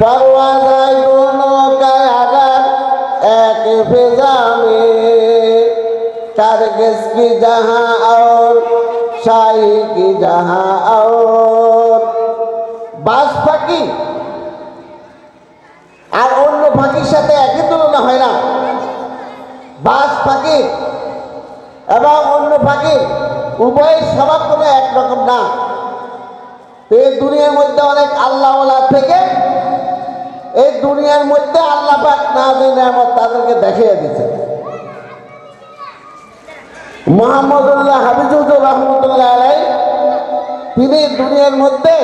পাওয়া যায় এক ফেজামে টার্গেস কি যাহা আর সাই কি বাস ফাঁকি। আর অন্য ফাঁকির সাথে একই তুলনা হয় না। বাস ফাঁকি। এবং অন্য ফাঁকি উভয়ের স্বভাব কোনো একরকম না। এই দুনিয়ার মধ্যে অনেক আল্লাহওয়ালা থেকে এই দুনিয়ার মধ্যে আল্লাহ পাক না জেনে আমার তাদেরকে দেখিয়ে দিচ্ছে মোহাম্মদুল্লাহ হাবিজুদ্দুর রহমতুল্লাহ আলাই তিনি দুনিয়ার মধ্যে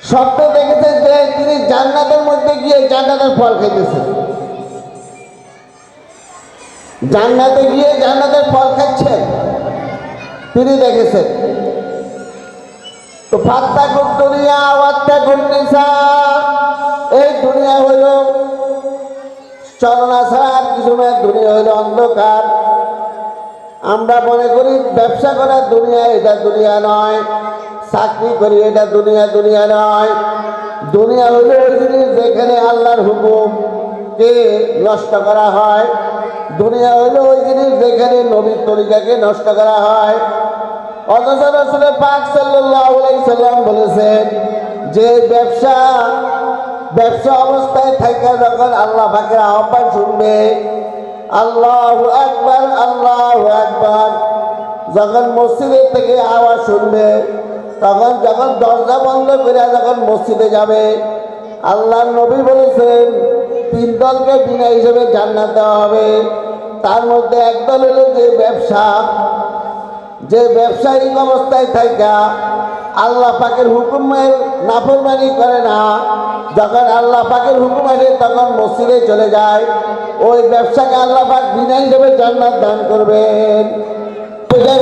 স্বপ্ন দেখেছেন যে তিনি জান্নাতের মধ্যে গিয়ে জান্নাতের ফল খেতেছেন জান্নাতে গিয়ে জান্নাতের ফল খাচ্ছেন, তিনি দেখেছেন। তো দুনিয়া এই দুনিয়া দুনিয়া অন্ধকার। আমরা মনে করি ব্যবসা করার দুনিয়া, এটা দুনিয়া নয়। চাকরি করি, এটা দুনিয়া দুনিয়া নয়। দুনিয়া হইল ওই জিনিস যেখানে আল্লাহর হুকুম, কে নষ্ট করা হয়। দুনিয়া হইল ওই জিনিস যেখানে নবীর তরিকাকে নষ্ট করা হয়। অথচ রসুলের পাক সাল্লাল্লাহু আলাইহি সাল্লাম বলেছেন, যে ব্যবসা ব্যবসা অবস্থায় থাকা যখন আল্লাহ পাকের আহ্বান শুনবে, আল্লাহ একবার আল্লাহ একবার যখন মসজিদের থেকে আওয়াজ শুনবে, তখন যখন দরজা বন্ধ করে যখন মসজিদে যাবে আল্লাহ নবী বলেছেন, তিন দলকে বিনা হিসেবে জান্নাত দেওয়া হবে। তার মধ্যে একদল হলো যে ব্যবসা যে ব্যবসায়িক অবস্থায় থাকা আল্লাহ পাকের হুকুমের নাফরমানি করে না। যখন আল্লাহ পাকের হুকুম আসে, তখন মসজিদে চলে যায়। ওই ব্যবসাকে আল্লাহ পাক বিনা হিসেবে জান্নাত দান করবেন।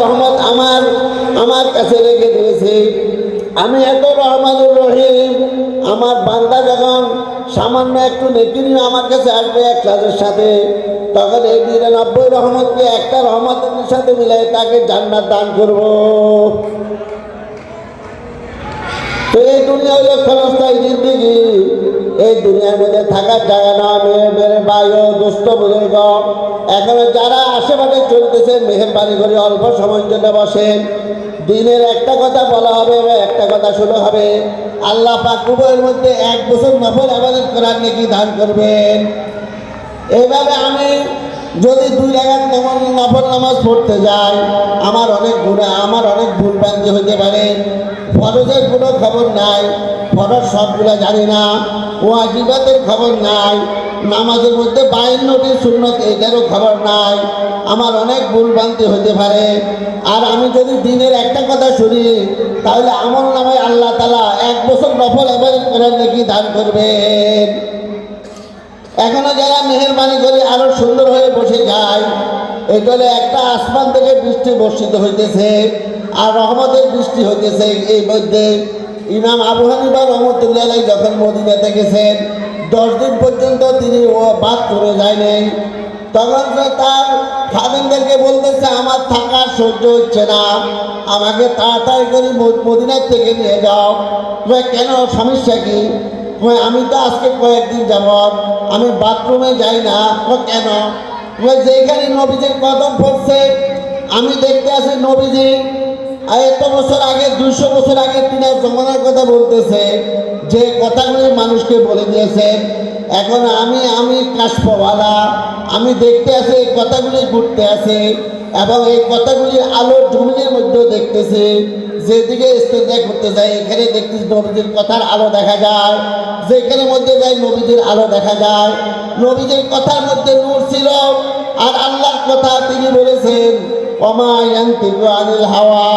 রহমত আমার আমার কাছে রেখে দিয়েছে। আমি এত রহমানুর রহিম। আমার বান্দা যখন সামান্য একটু নেকি নিয়ে আমার কাছে আসবে এক কাজের সাথে তখন এই নিরানব্বই রহমতকে একটা রহমতের সাথে মিলাই তাকে জান্নাত দান করব। তো এই দুনিয়া হলো জিন্দিগি, এই দুনিয়ার মধ্যে থাকার জায়গা না, মেয়ে মেরে দুষ্ট বুজুর্গ। এখনও যারা আশেপাশে চলতেছে, মেহরবানি করে অল্প সময়ের জন্য বসেন দিনের একটা কথা বলা হবে বা একটা কথা শুরু হবে। আল্লাহ পাক উভয়ের মধ্যে এক বছর নফল আবাদত করার নাকি দান করবেন। এইভাবে আমি যদি দুই রাখাত নফল নফল নামাজ পড়তে যাই, আমার অনেক গুণা, আমার অনেক ভুল ভ্রান্তি হতে পারে। ফরজের কোনো খবর নাই, ফরজ সবগুলো জানি না, ওয়াজিবাতের খবর নাই, নামাজের মধ্যে বায়ান্নটি শূন্যত এটারও খবর নাই, আমার অনেক ভুল ভ্রান্তি হতে পারে। আর আমি যদি দিনের একটা কথা শুনি, তাহলে আমল নামে আল্লাহ তালা এক বছর নফল আবাদত করার নাকি দান করবেন। এখনও যারা মেহরবানি করে আরও সুন্দর হয়ে বসে যায় এগুলো একটা আসমান থেকে বৃষ্টি বর্ষিত হইতেছে আর রহমতের বৃষ্টি হইতেছে এই মধ্যে। ইমাম আবু হানিফা রহমতুল্লাহ যখন মদিনাতে গেছেন, দশ দিন পর্যন্ত তিনি ও বাদ করে যায়নি তখন সে তার খাদেনদেরকে বলতেছে, আমার থাকা সহ্য হচ্ছে না, আমাকে তাড়াতাড়ি করে মদিনার থেকে নিয়ে যাও। কেন? সমস্যা কি? আমি তো আজকে কয়েকদিন যাবৎ, আমি বাথরুমে যাই না কেন? যেখানে নবীজির কদম পড়ছে, আমি দেখতে আছি নবীজি এত বছর আগে, দুইশো বছর আগে তিনার জমানার কথা বলতেছে, যে কথাগুলি মানুষকে বলে দিয়েছে, এখন আমি আমি কাশপওয়ালা আমি দেখতে আছি এই কথাগুলি ঘুরতে আছে এবং এই কথাগুলি আলোর জমিনের মধ্যেও দেখতেছে যেদিকে ইস্তেদা করতে যায়, এখানে দেখতেছি নবীজির কথার আলো দেখা যায়। যেখানে মধ্যে যায় নবীজির আলো দেখা যায়। নবীজির কথার মধ্যে নূর ছিল আর আল্লাহর কথা তিনি বলেছেন হাওয়া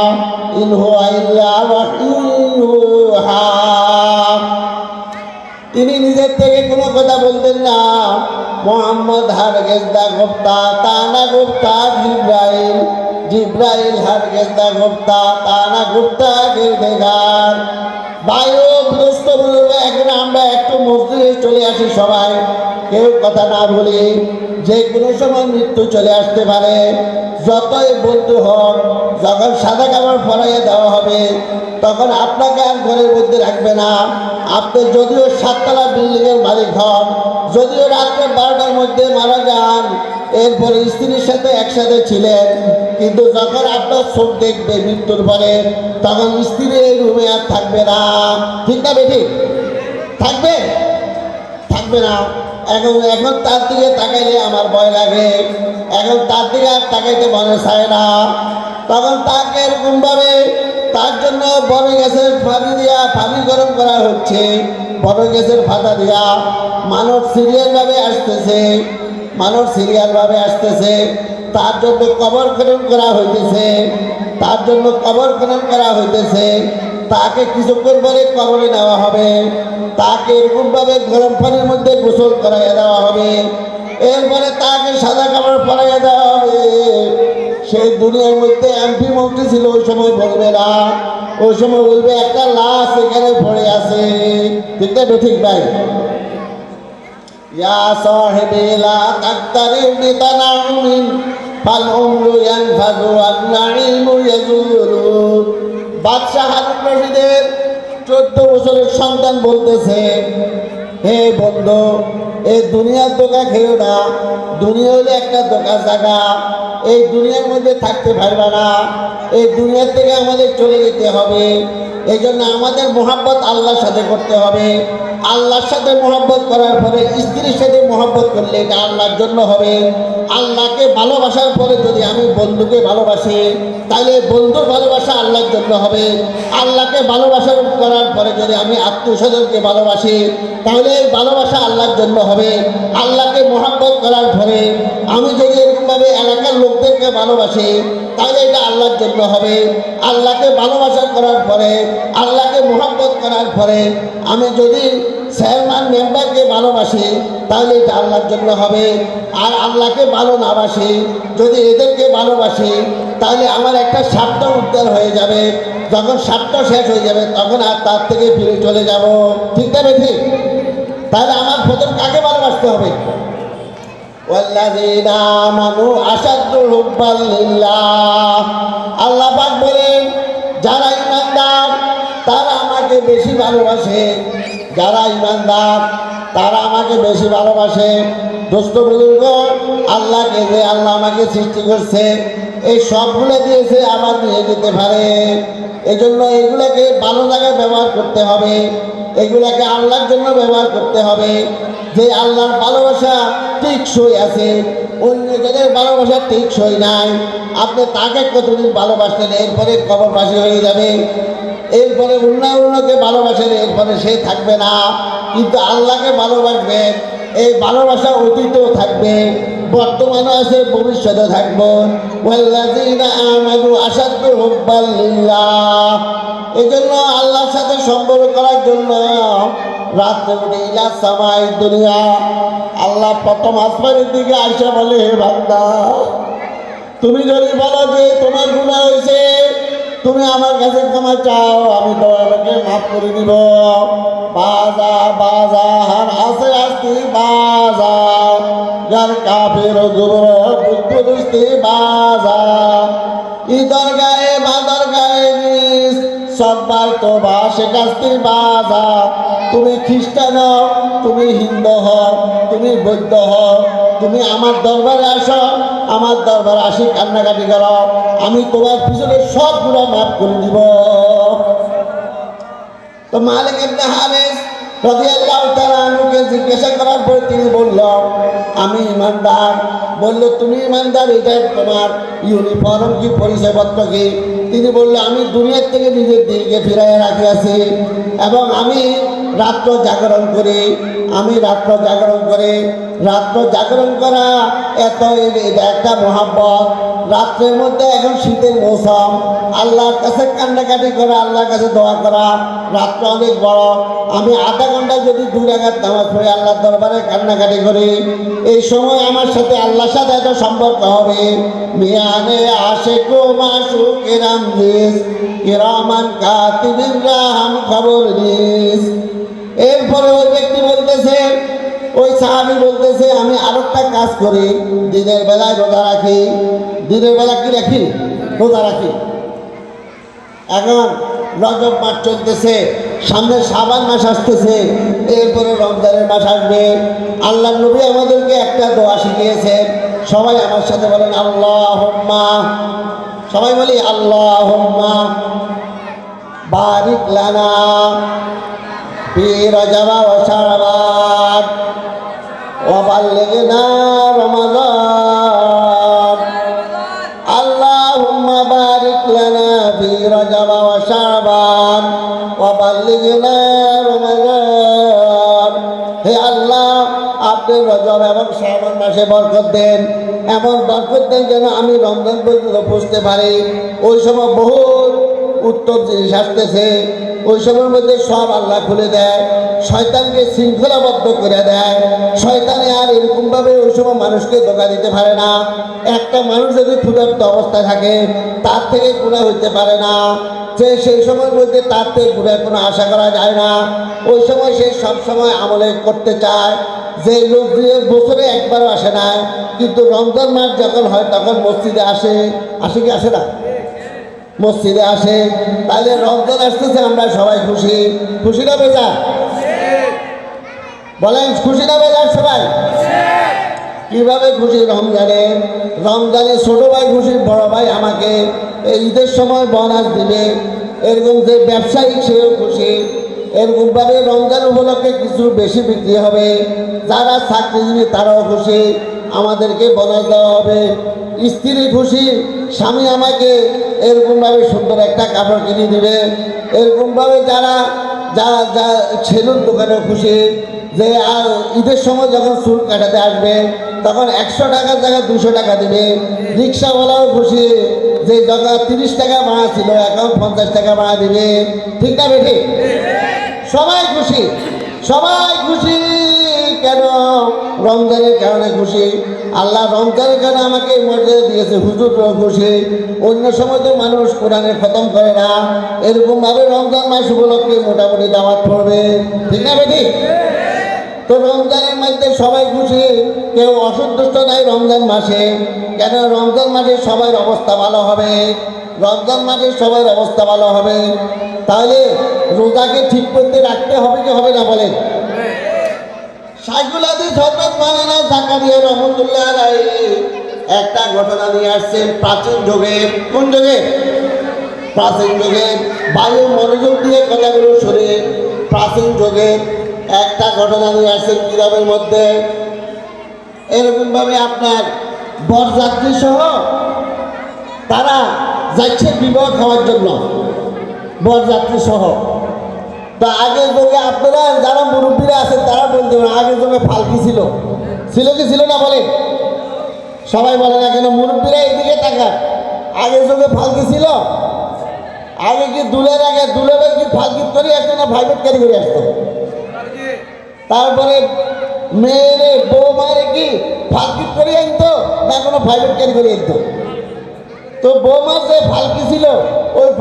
তিনি নিজের থেকে কোনো কথা বলতেন না, মোহাম্মদ হারগেজদা গুপ্তা তানা গুপ্তা জিব্রাইল। জিব্রাইল হারগেজদা গুপ্তা তানা গুপ্তা গিরদেগার বায়ু বলবে এখন আমরা একটু মসজিদে চলে আসি সবাই। কেউ কথা না বলি, যে কোনো সময় মৃত্যু চলে আসতে পারে। যতই বন্ধু হন, যখন সাদা কাপড় পরাইয়ে দেওয়া হবে, তখন আপনাকে আর ঘরের মধ্যে রাখবে না। আপনি যদিও সাততলা বিল্ডিং এর মালিক হন, যদিও রাত্রে বারোটার মধ্যে মারা যান এরপরে স্ত্রীর সাথে একসাথে ছিলেন। কিন্তু যখন আপনার চোখ দেখবে মৃত্যুর পরে, তখন স্ত্রী এই রুমে আর থাকবে না। ঠিক না বেঠিক থাকবে? থাকবে না। এখন এখন তার দিকে তাকাইলে আমার ভয় লাগে। এখন তার দিকে আর তাকাইতে মনে চায় না। তখন তাকে এরকম ভাবে তার জন্য বড় গ্যাসের পানি দিয়া, পানি গরম করা হচ্ছে। বড় গ্যাসের ফাটা দিয়া মানুষ সিরিয়াল ভাবে আসতেছে। মানুষ সিরিয়াল ভাবে আসতেছে, তার জন্য কবর খনন করা হইতেছে, তার জন্য কবর খনন করা হইতেছে, তাকে কিছুক্ষণ পরে কবরে নেওয়া হবে, তাকে এরকমভাবে গরম পানির মধ্যে গোসল করাইয়া দেওয়া হবে, এরপরে তাকে সাদা কাপড় পরাইয়া দেওয়া হবে। সেই দুনিয়ার মধ্যে এমপি মন্ত্রী ছিল ওই সময় বলবে না ওই সময় বলবে, একটা লাশ এখানে পড়ে আছে। ঠিক না ঠিক ভাই ইয়া সাহেবে লা তাকতারি বিতানাউমিন, ফাল উমরু ইয়ানফাদু ওয়ান বাদশাহ হারুন চোদ্দ বছরের সন্তান বলতেছে, হে বন্ধু এই দুনিয়ার দোকা খেয়েও না। দুনিয়া হলে একটা দোকান জায়গা। এই দুনিয়ার মধ্যে থাকতে পারবে না। এই দুনিয়ার থেকে আমাদের চলে যেতে হবে। এই জন্য আমাদের মোহাব্বত আল্লাহর সাথে করতে হবে। আল্লাহর সাথে মোহাব্বত করার পরে স্ত্রীর সাথে মোহাব্বত করলে এটা আল্লাহর জন্য হবে। আল্লাহকে ভালোবাসার পরে যদি আমি বন্ধুকে ভালোবাসি তাহলে বন্ধুর ভালোবাসা আল্লাহর জন্য হবে। আল্লাহকে ভালোবাসা করার পরে যদি আমি আত্মীয় স্বজনকে ভালোবাসি তাহলে এই ভালোবাসা আল্লাহর জন্য হবে। আল্লাহকে মোহাব্বত করার পরে আমি যদি এরকমভাবে এলাকার লোকদেরকে ভালোবাসি তাহলে এটা আল্লাহর জন্য হবে। আল্লাহকে ভালোবাসা করার পরে, আল্লাহকে মোহাব্বত করার পরে আমি যদি চেয়ারম্যান মেম্বারকে ভালোবাসি, তাহলে এটা আল্লাহর জন্য হবে। আর আল্লাহকে ভালো না বাসি, যদি এদেরকে ভালোবাসি, তাহলে আমার একটা স্বার্থ উদ্ধার হয়ে যাবে। যখন স্বার্থ শেষ হয়ে যাবে, তখন আর তার থেকে ফিরে চলে যাব। ঠিক না ঠিক তাহলে আমার প্রথম কাকে ভালোবাসতে হবে? আল্লাহ বলেন, যারা ইমানদার, তারা আমাকে বেশি ভালোবাসে। যারা ইমানদার, তারা আমাকে বেশি ভালোবাসে। দোস্ত বুজুর্গ আল্লাহকে যে আল্লাহ আমাকে সৃষ্টি করছে। এই সবগুলো দিয়েছে আমার নিয়ে যেতে পারে। এই জন্য এগুলোকে ভালো জায়গায় ব্যবহার করতে হবে। এগুলাকে আল্লাহর জন্য ব্যবহার করতে হবে। যে আল্লাহর ভালোবাসা টিকসই আছে। অন্যজনের ভালোবাসা টিকসই নাই, আপনি তাকে কতদিন ভালোবাসলেন, এরপরে কবরবাসী হয়ে যাবে। এরপরে অন্য অন্যকে ভালোবাসেন, এরপরে সে থাকবে না। কিন্তু আল্লাহকে ভালোবাসবেন, এই ভালোবাসা অতীতেও থাকবে বর্তমানে আছে ভবিষ্যতে থাকব। এজন্য আল্লাহর সাথে সম্পর্ক করার জন্য রাত্রে উঠে ইলা সামাই দুনিয়া। আল্লাহ প্রথম আসমানের দিকে বলে বান্দা, তুমি যদি বলো যে তোমার গুণা হয়েছে, তুমি আমার কাছে ক্ষমা চাও, আমি তোমাকে মাফ করে দিব। বাজা বাজা, হার আসে আসতে, বাজা। যার কাফের যুবক, বুদ্ধ বাজা। গায়ে বা তুমি খ্রিস্টান হও, তুমি হিন্দু হও তুমি বৌদ্ধ হও তুমি আমার দরবারে আসো আমার দরবারে আসি কান্নাকাটি করো। আমি তোমার পিছনে সবগুলো মাফ করে দিব। তো মালিক জিজ্ঞাসা করার পর তিনি বলল আমি ইমানদার। বলল তুমি ইমানদার তোমার কি কি? তিনি বলল আমি দুনিয়ার থেকে নিজের দিকে ফিরাইয়া রাখিয়াছি এবং আমি রাত্র জাগরণ করি। আমি রাত্র জাগরণ করে, রাত্র জাগরণ করা এত এটা একটা মহাব্বত। রাত্রের মধ্যে এখন শীতের মৌসুম, আল্লাহর কাছে কান্নাকাটি করা, আল্লাহর কাছে দোয়া করা, রাত্র অনেক বড়। আমি আধা ঘণ্টা যদি দু রাখার নামাজ পড়ি আল্লাহর দরবারে কান্নাকাটি করি, এই সময় আমার সাথে আল্লাহর সাথে এত সম্পর্ক হবে। মিয়ানে আসে কো মাসু কিরাম দিস কিরামান কাতিবিন রাহাম খবর দিস এরপরে ওই ওই সাহাবি বলতেছে, আমি আরেকটা কাজ করি, দিনের বেলায় রোজা রাখি, দিনের বেলা কি রাখি? রোজা রাখি। এখন রজব মাস চলতেছে, সামনে সাবান মাস আসতেছে, এরপরে রমজানের মাস আসবে। আল্লাহ নবী আমাদেরকে একটা দোয়া শিখিয়েছেন। সবাই আমার সাথে বলেন আল্লাহ হোম্মা সবাই বলি আল্লাহ হোম্মা বারিক লানা। ফি রজবা ওয়া শাবান ওয়া বাল্লিগনা রমাদান اللهم بارك لنا في رجب وشعبان وبلغنا رمضان হে আল্লাহ আপনি রজব এবং শ্রাবণ মাসে বরকত দেন এমন বরকত দেন যেন আমি রমজান পর্যন্ত বুঝতে পারি ওই সময় বহু উত্তর জিনিস আসতেছে ওই সময়ের মধ্যে সব আল্লাহ খুলে দেয়, শয়তানকে শৃঙ্খলাবদ্ধ করে দেয়। শয়তানে আর এরকমভাবে ওই সময় মানুষকে ধোকা দিতে পারে না। একটা মানুষ যদি ক্ষুধার্ত অবস্থায় থাকে, তার থেকে গুণা হইতে পারে না। যে সেই সময়ের মধ্যে তার থেকে গুণের কোনো আশা করা যায় না। ওই সময় সে সব সময় আমলে করতে চায়। যে লোক দিয়ে বছরে একবারও আসে না, কিন্তু রমজান মাস যখন হয়, তখন মসজিদে আসে। আসে কি আসে না? মসজিদে আসে তাহলে রমজান আসতেছে, আমরা সবাই খুশি। খুশি না বেজা? বলেন, খুশি না বেজার সবাই? কীভাবে খুশি রমজানে? রমজানে ছোট ভাই খুশি, বড় ভাই আমাকে এই ঈদের সময় বোনাস দিবে। এরকম যে ব্যবসায়িক সেও খুশি। এরকমভাবে রমজান উপলক্ষে কিছু বেশি বিক্রি হবে। যারা চাকরিজীবী, তারাও খুশি। আমাদেরকে বোনাস দেওয়া হবে। স্ত্রী খুশি, স্বামী আমাকে এরকমভাবে সুন্দর একটা কাপড় কিনে দিবে। এরকমভাবে যারা যা যা ছেলুন দোকানে খুশি, যে আর ঈদের সময় যখন চুল কাটাতে আসবে, তখন একশো টাকার জায়গায় দুশো টাকা দেবে। রিক্সাওয়ালাও খুশি, যে জায়গা তিরিশ টাকা ভাড়া ছিল, এখন পঞ্চাশ টাকা ভাড়া দেবে। ঠিক না বেঠি? সবাই খুশি সবাই খুশি। কেন? রমজানের কারণে খুশি। আল্লাহ রমজানের কারণে আমাকে মর্যাদা দিয়েছে। হুজুরও খুশি। অন্য সময় তো মানুষ কোরআনে খতম করে না। এরকমভাবে রমজান মাস উপলক্ষে মোটামুটি দাওয়াত পড়বে। ঠিক না বেটি? তো রমজানের মধ্যে সবাই খুশি। কেউ অসন্তুষ্ট নাই রমজান মাসে। কেন? রমজান মাসে সবার অবস্থা ভালো হবে। রমজান মাসে সবার অবস্থা ভালো হবে। তাহলে রোজাকে ঠিক করতে রাখতে হবে কি হবে না বলেন? সাইকুল আদি হজরত মানানা জাকারিয়া রহমতুল্লাহ একটা ঘটনা নিয়ে আসছেন প্রাচীন যুগের কোন যুগে? প্রাচীন যুগের বায়ু মনোযোগ দিয়ে কথাগুলো শুনে প্রাচীন যুগের একটা ঘটনা নিয়ে আসছেন কিতাবের মধ্যে। এরকমভাবে আপনার বরযাত্রী সহ তারা যাচ্ছে বিবাহ খাওয়ার জন্য। বরযাত্রী সহ। তা আগের যুগে আপনারা যারা মুরব্বীরা আছেন, তারা বলতে পারেন, আগের যুগে ফালকি ছিল। ছিল কি ছিল না বলে সবাই বলে না কেন, মুরব্বীরা এদিকে তাকান। আগের যুগে ফালকি ছিল? আগে কি দুলের আগে দুলের কি ফালকি করে আসতো না ভাইবেট ক্যারি করে আসতো? তারপরে মেয়েরে বউ মায়ের কি ফালকি করে আনতো না কোনো প্রাইভেট ক্যারি করে আনতো? তো বৌমার যে ফালকি ছিল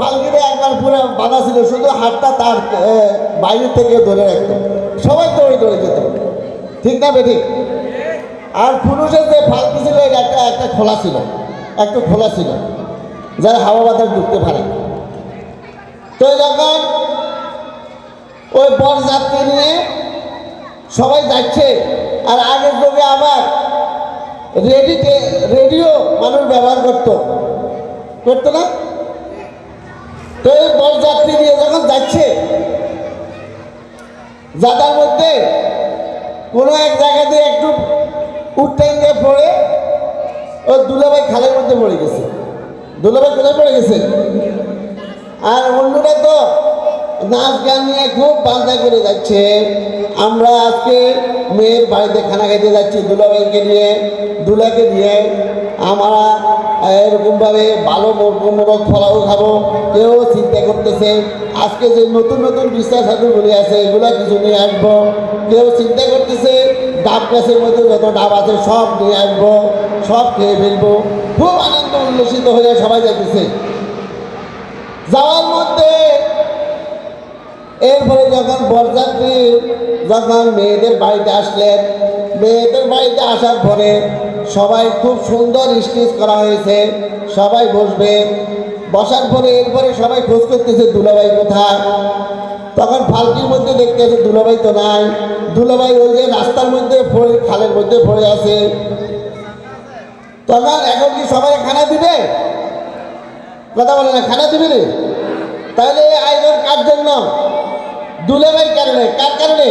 ওই একবার পুরো বাধা ছিল, শুধু হাতটা তার বাইরে থেকে ধরে রাখতো। সবাই দৌড়ে দৌড়ে যেত। ঠিক না বেঠিক আর পুরুষের যে ফালকি ছিল একটা একটা খোলা ছিল। একটু খোলা ছিল। যারা হাওয়া বাতাস ঢুকতে পারে। তো যখন ওই বরযাত্রী নিয়ে সবাই যাচ্ছে। আর আগের যুগে আবার রেডিতে, রেডিও মানুষ ব্যবহার করতো। করতো না? তো এই বরযাত্রী নিয়ে যখন যাচ্ছে, যাতার মধ্যে কোনো এক জায়গাতে একটু উঠতে গিয়ে পড়ে, ও দুলাভাই খালের মধ্যে পড়ে গেছে। দুলাভাই কোথায় পড়ে গেছে? আর অন্যরা তো নাচ গান নিয়ে খুব বাজনা করে যাচ্ছে। আমরা আজকে মেয়ের বাড়িতে খানা খেতে যাচ্ছি দুলাভাইকে নিয়ে, দুলাকে নিয়ে। আমরা এরকমভাবে ভালো মোরগ ফলাও খাব, কেউ চিন্তা করতেছে, আজকে যে নতুন নতুন বিশ্বাস সাধুগুলি আছে, এগুলো কিছু নিয়ে আসব। কেউ চিন্তা করতেছে, ডাব গাছের মধ্যে যত ডাব আছে সব নিয়ে আসব, সব খেয়ে ফেলব। খুব আনন্দ উল্লসিত হয়ে সবাই যাইতেছে। যাওয়ার মধ্যে এরপরে যখন বরযাত্রী যখন মেয়েদের বাড়িতে আসলেন, মেয়েদের বাড়িতে আসার পরে সবাই খুব সুন্দর স্টেজ করা হয়েছে, সবাই বসবে। বসার পরে এরপরে সবাই খোঁজ করতেছে, দুলাভাই কোথায়? তখন ফালকির মধ্যে দেখতে আছে, দুলাভাই তো নাই। দুলাভাই ওই যে রাস্তার মধ্যে পড়ে, খালের মধ্যে পড়ে আছে। তখন এখন কি সবাই খানা দিবে? কথা বলে না, খানা দিবে রে? তাহলে এই আয়োজন কার জন্য? দুলাভাইয়ের কারণে। কার কারণে?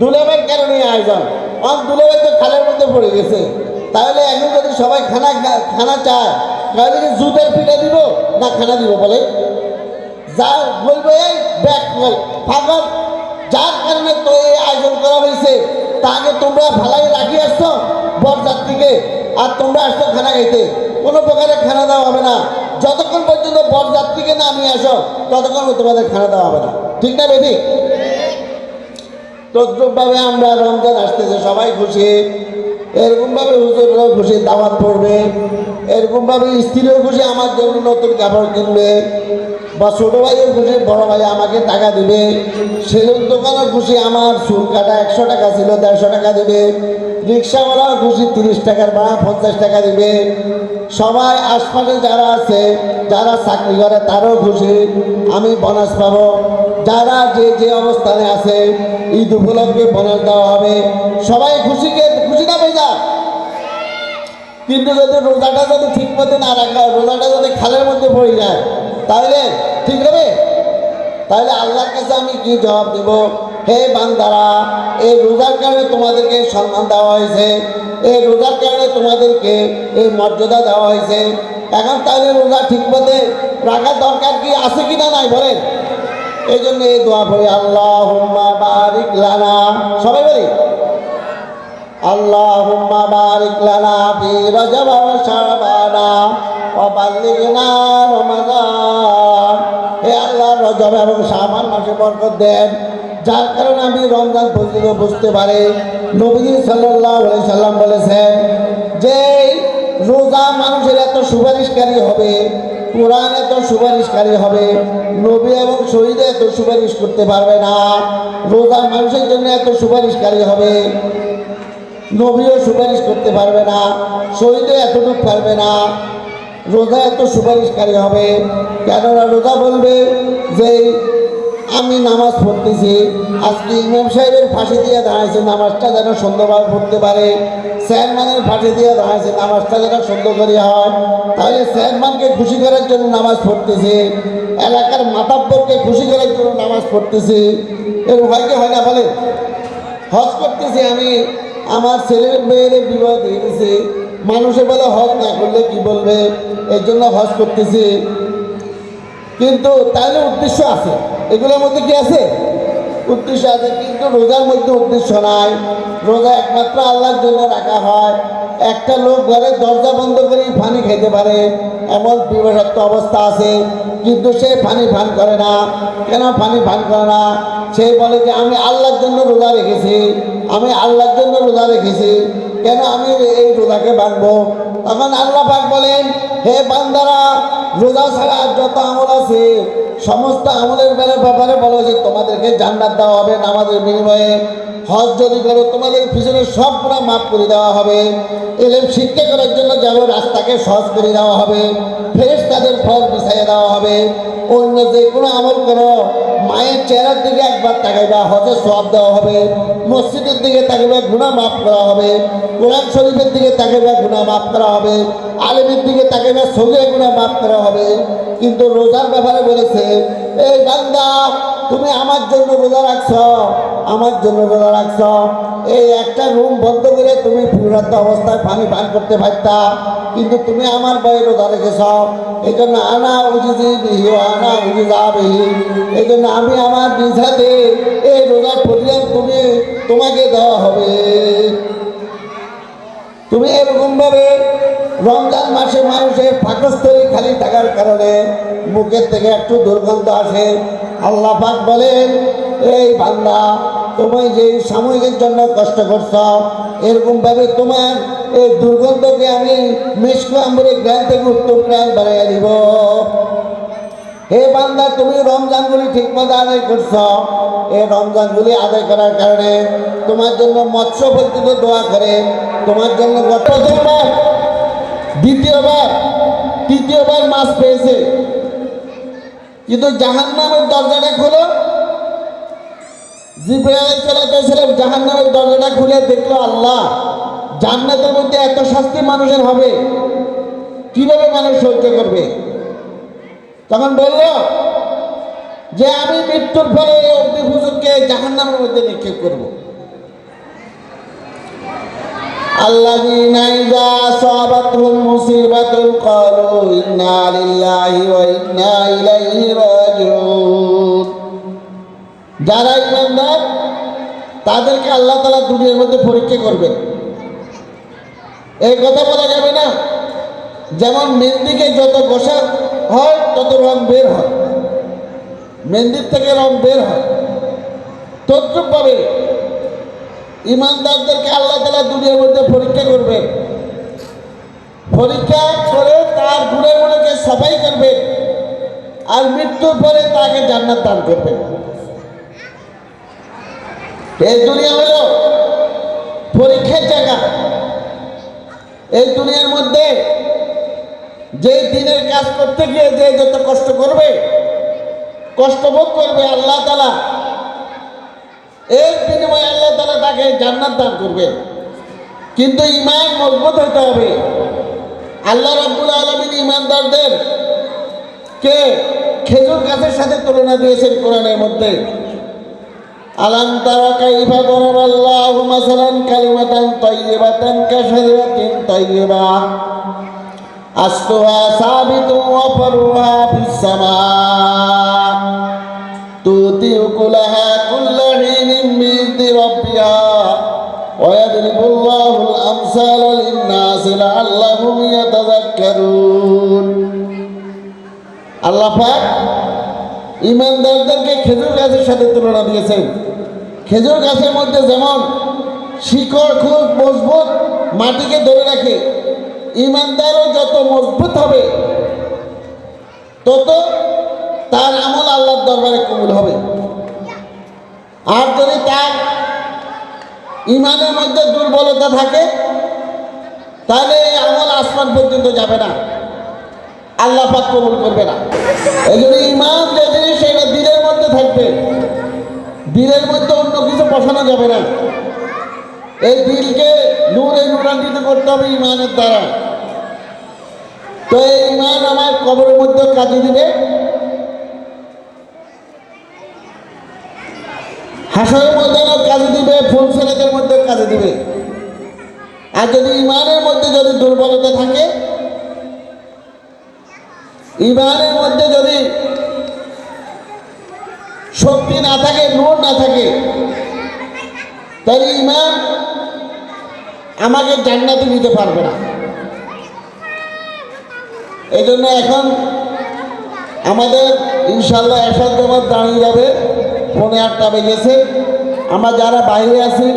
দুলাভাইয়ের কারণে আয়োজন। অন দুলাভাই তো খালের মধ্যে পড়ে গেছে। তাহলে এখন যদি সবাই খানা খানা চায়, তাহলে কি জুতের পিঠা দিব না খানা দিব বলে? যা বলবে এই বল পাগল যার কারণে তো এই আয়োজন করা হয়েছে, তাকে তোমরা ভালাই রাখি আসছো বরযাত্রীকে, আর তোমরা আসছো খানা খাইতে। কোনো প্রকারের খানা দেওয়া হবে না। যতক্ষণ পর্যন্ত বরযাত্রীকে না নিয়ে আসো, ততক্ষণ তোমাদের খানা দেওয়া হবে না। ঠিক না বেদি তদ্রুপভাবে আমরা রমজান আসতেছে, সবাই খুশি। এরকমভাবে হুজুররাও খুশি, দাওয়াত পড়বে। এরকমভাবে স্ত্রীও খুশি, আমার জন্য নতুন কাপড় কিনবে। বা ছোটো ভাইও খুশি, বড় ভাই আমাকে টাকা দেবে। সেলুন দোকানও খুশি, আমার চুল কাটা একশো টাকা ছিল, দেড়শো টাকা দেবে। রিক্সাওয়ালাও খুশি তিরিশ টাকার ভাড়া, পঞ্চাশ টাকা দেবে। সবাই আশপাশে যারা আছে, যারা চাকরি করে, তারও খুশি আমি বোনাস পাবো। যারা যে যে অবস্থানে আছে, ঈদ উপলক্ষে বোনাস দেওয়া হবে। সবাই খুশিকে খুশি না ভেজা? কিন্তু যদি রোজাটা যদি ঠিক মতো না রাখা রোজাটা যদি খালের মধ্যে পড়ে যায়, তাহলে ঠিক হবে? তাহলে আল্লাহর কাছে আমি কি জবাব দেব? হে বান্দারা, এই রোজার কারণে তোমাদেরকে সম্মান দেওয়া হয়েছে। এই রোজার কারণে তোমাদেরকে এই মর্যাদা দেওয়া হয়েছে। এখন তাহলে রোজা ঠিক মতে রাখার দরকার কি আছে কি না নাই বলেন? এই জন্য এই দোয়া ভরে আল্লাহ হুম্মা বারিক লানা। সবাই বলি আল্লাহ হুম্মা বারিক লানা ফি রজব শাবানা ওয়া বাল্লিগনা রমাদান হে আল্লাহ, রজব এবং শাবান মাসে বরকত দেন। যার কারণে আমি রমজান পর্যন্ত বুঝতে পারি। নবী সাল্লাম বলেছেন যে রোজা মানুষের এত সুপারিশকারী হবে, কোরআন এত সুপারিশকারী হবে, নবী এবং শহীদ এত সুপারিশ করতে পারবে না, রোজা মানুষের জন্য এত সুপারিশকারী হবে, নবীও সুপারিশ করতে পারবে না, শহীদও এতটুকু পারবে না, রোজা এত সুপারিশকারী হবে। কেননা রোজা বলবে যে আমি নামাজ পড়তেছি। আজকে ইমাম সাহেবের ফাঁসি দিয়ে দাঁড়াইছে, নামাজটা যেন সুন্দরভাবে পড়তে পারে। চেয়ারম্যানের ফাঁসি দিয়ে দাঁড়াইছে, নামাজটা যেন সুন্দর করে হয়। তাহলে চেয়ারম্যানকে খুশি করার জন্য নামাজ পড়তেছে। এলাকার মাতাব্বরকে খুশি করার জন্য নামাজ পড়তেছে। এর উভয়কে হয় না বলে হজ করতেছি আমি। আমার ছেলের মেয়ের বিবাহ দিয়ে মানুষে বলে হজ না করলে কি বলবে? এর জন্য হজ করতেছি। কিন্তু তাহলে উদ্দেশ্য আছে। এগুলোর মধ্যে কি আছে? উদ্দেশ্য আছে কিন্তু রোজার মধ্যে উদ্দেশ্য নাই। রোজা একমাত্র আল্লাহর জন্য রাখা হয়। একটা লোক ঘরে দরজা বন্ধ করে পানি খেতে পারে, এমন বিবাসত্ব অবস্থা আছে। কিন্তু সে পানি পান করে না। কেন পানি পান করে না? সে বলে যে, আমি আল্লাহর জন্য রোজা রেখেছি। আমি আল্লাহর জন্য রোজা রেখেছি। কেন আমি এই রোজাকে বাঁধবো? তখন আল্লাহ পাক বলেন হে বান্দারা, রোজা ছাড়া যত আমল আছে, সমস্ত আমলের ব্যাপারে বলো যে তোমাদেরকে জান্নাত দেওয়া হবে নামাজের বিনিময়ে। হজ যদি করো, তোমাদের পিছনে সব পুরো মাফ করে দেওয়া হবে। এলেম শিক্ষা করার জন্য যাব, রাস্তাকে সহজ করে দেওয়া হবে। ফ্রেশ তাদের ফল বিছাইয়ে দেওয়া হবে। অন্য যে কোনো আমল করো, মায়ের চেহারার দিকে একবার তাকাইবা হজের সব দেওয়া হবে। মসজিদের দিকে তাকাইবা গুণা মাফ করা হবে। কোরআন শরীফের দিকে তাকাইবা গুণা মাফ করা হবে। আলেমের দিকে তাকাইবা সঙ্গে গুণা মাফ করা হবে। কিন্তু রোজার ব্যাপারে বলেছে, এই বান্দা তুমি আমার জন্য রোজা রাখছ, আমার জন্য রোজা রাখছ। এই একটা রুম বন্ধ করে তুমি ফুরান্ত অবস্থায় পানি পান করতে পারতা, কিন্তু তুমি আমার বয়ে রোজা রেখেছ। এই জন্য আনা উজিজি বিহি আনা উজিজা বিহি। এই জন্য আমি আমার হাতে এই রোজার প্রতিদান তুমি, তোমাকে দেওয়া হবে। তুমি এরকমভাবে রমজান মাসে মানুষের পাকস্থলী খালি থাকার কারণে মুখের থেকে একটু দুর্গন্ধ আসে। আল্লাহ পাক বলেন, এই বান্দা, তুমি যে সাময়িকের জন্য কষ্ট করছ, এরকমভাবে তোমার এই দুর্গন্ধকে আমি মিষ্কু আম্বরে গ্রাম থেকে উত্তম গ্রাম বানিয়ে দিব। হে বান্দা, তুমি রমজানগুলি ঠিক মতো আদায় করছ। এই রমজানগুলি আদায় করার কারণে তোমার জন্য মৎস্য পর্যন্ত দোয়া করে, তোমার জন্য গত দ্বিতীয়বার, তৃতীয়বার মাছ পেয়েছে। কিন্তু জাহান নামের দরজাটা খোলো। জিব্রাইল সালাম জাহান নামের দরজাটা খুলে দেখল, আল্লাহ, জান্নাতের মধ্যে এত শাস্তি মানুষের হবে। কীভাবে মানুষ সহ্য করবে? তখন বলল, যে আমি মৃত্যুর এই অগ্নি হুজুরকে জাহান নামের মধ্যে নিক্ষেপ করব। الذين إذا أصابتهم مصيبة قالوا إنا لله وإنا إليه راجعون যারা ইমানদার তাদেরকে আল্লাহ তালা দুনিয়ার মধ্যে পরীক্ষা করবেন এই কথা বলা যাবে না যেমন মেহেন্দিকে যত বসা হয় তত রং বের হয় মেহেন্দির থেকে রং বের হয় তদ্রুপভাবে ইমানদারদেরকে আল্লাহ তালা দুনিয়ার মধ্যে পরীক্ষা করবেন পরীক্ষা করে তার গুণেগুলোকে সাফাই করবেন আর মৃত্যুর পরে তাকে জান্নাত দান করবেন এই দুনিয়া হলো পরীক্ষার জায়গা। এই দুনিয়ার মধ্যে যে দিনের কাজ করতে গিয়ে যে যত কষ্ট করবে, কষ্ট ভোগ করবে আল্লাহ তালা এর বিনিময়ে আল্লাহ তালা তাকে জান্নাত দান করবেন কিন্তু ইমান মজবুত হতে হবে। আল্লাহ রব্বুল আলমিন ইমানদারদের কে খেজুর গাছের সাথে তুলনা দিয়েছেন কোরআনের মধ্যে। আলাম তারা কাইফা দরাব আল্লাহু মাসালান কালিমাতান তাইয়িবাতান কাশাজারাতিন তাইয়িবা আসলুহা সাবিতুন ওয়া ফারুহা ফিস তুতি উকুলাহা আছে লাআল্লাহুম আল্লাহ ইমানদারদেরকে খেজুর গাছের সাথে তুলনা দিয়েছেন। খেজুর গাছের মধ্যে যেমন শিকড় খুব মজবুত মাটিকে ধরে রাখে ইমানদারও যত মজবুত হবে, তত তার আমল আল্লাহর দরবারে কবুল হবে। আর যদি তার ইমানের মধ্যে দুর্বলতা থাকে তাহলে এই আমল আসমান পর্যন্ত যাবে না। আল্লাহ পাক কবুল করবে না। এই জন্য ইমান যে জিনিস, সেটা দিলের মধ্যে থাকবে। দিলের মধ্যে অন্য কিছু বসানো যাবে না। এই দিলকে নূরে নূরান্বিত করতে হবে ইমানের দ্বারা। তো এই ইমান আমার কবরের মধ্যে কাজে দিবে। হাসরের মধ্যে কাজে দিবে, ফুল ছেলেদের মধ্যে কাজে দিবে। আর যদি ইমানের মধ্যে যদি দুর্বলতা থাকে, ইমানের মধ্যে যদি শক্তি না থাকে, নূর না থাকে, তাহলে ইমান আমাকে জান্নাতে নিতে পারবে না। এই জন্য এখন আমাদের ইনশাল্লাহ জমাত দাঁড়িয়ে যাবে। পৌনে আটটা বেজেছে। আমরা যারা বাইরে আছি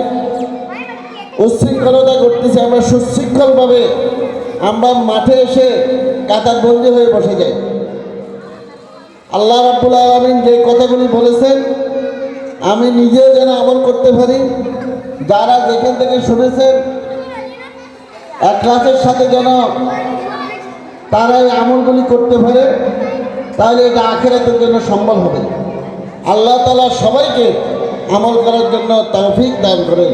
উচ্ছৃঙ্খলতা করতেছি আমরা সুশৃঙ্খলভাবে আমরা মাঠে এসে কাতারবন্দি হয়ে বসে যাই। আল্লাহ রাব্বুল আলমিন যে কথাগুলি বলেছেন, আমি নিজেও যেন আমল করতে পারি। যারা যেখান থেকে শুনেছেন, এক ক্লাসের সাথে যেন তারা এই আমলগুলি করতে পারে, তাহলে এটা আখেরাতের জন্য সম্বল হবে। আল্লাহ তালা সবাইকে আমল করার জন্য তৌফিক দান করেন।